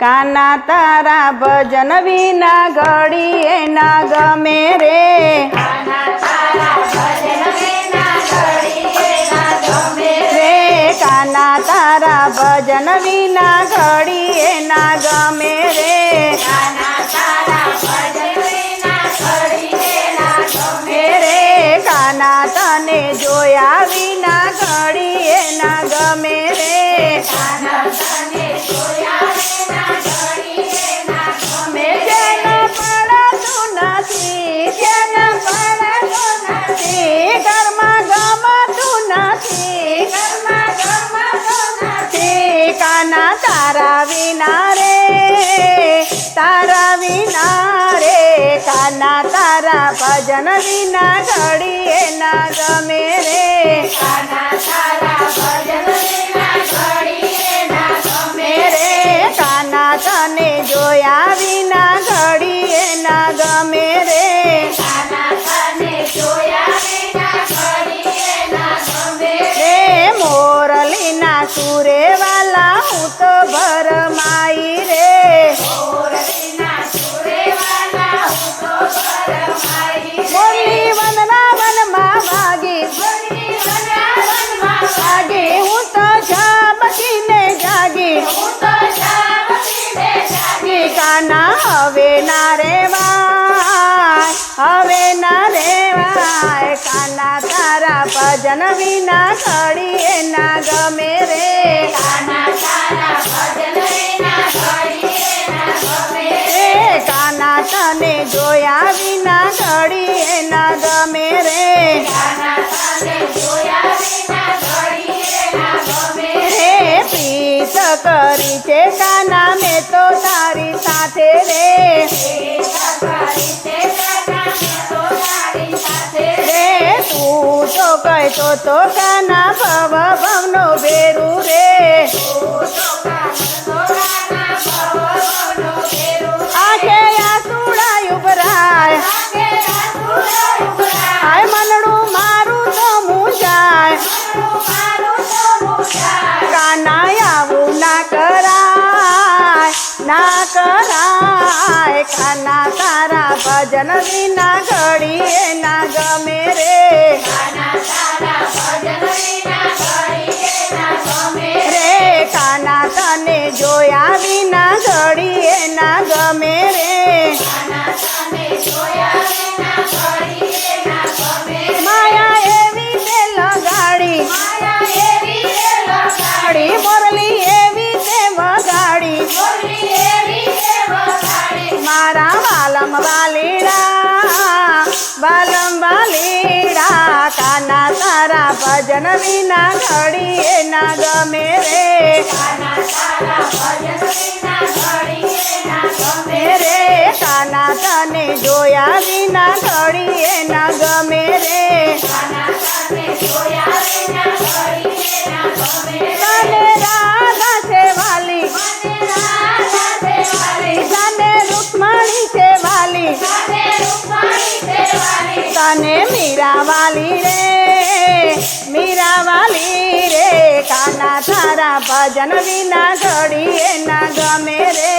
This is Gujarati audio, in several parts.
કાના તારા ભજન વિના ઘડીએ ના ગમે રે, કાના તારા ભજન વિના ઘડીએ ના ગમે રે રે કાના તને જોયા વિના ઘડીએ ના તારા વિના રે તારા વિના રે કાના તારા ભજન વિના ઘડીએ ના ગમે રે. કાના તને જોયા વિના ઘડીએ ના ગમે હવે ના રેવાય હવે ના રેવાય. કાના તારા ભજન વિના ઘડીએ ના ગમે રે. રે. કાના તને જોયા કરી છે કાના મેં તો તારી સાથે રે. રે, તું તો કહેતો તો કાના ભવ ભવનો ભેરું રે. ના કરાય ખાના તારા ભજન વિના ઘડીએ ના ગમે રે. રે કાના તને જોયા વિના ઘડીએ ના ગમે મારા વાલમ વાલીડા વાલમ વાલીડા કાના તારા ભજન વિના ઘડીએ ના ગમે રે રે તને મીરાવાલી રે મીરાવાલી રે કાના તારા ભજન વિના ઘડીએ ના ગમે રે.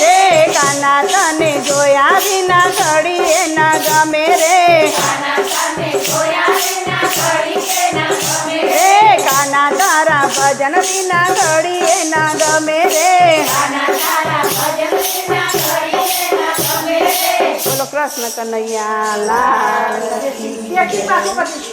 રે કાના તને જોયા વિના ઘડીએ ના ગમે રે. રે કાના તારા ભજન વિના ઘડીએ ના ગમે રે. કૃષ્ણ કનૈયા લાલ.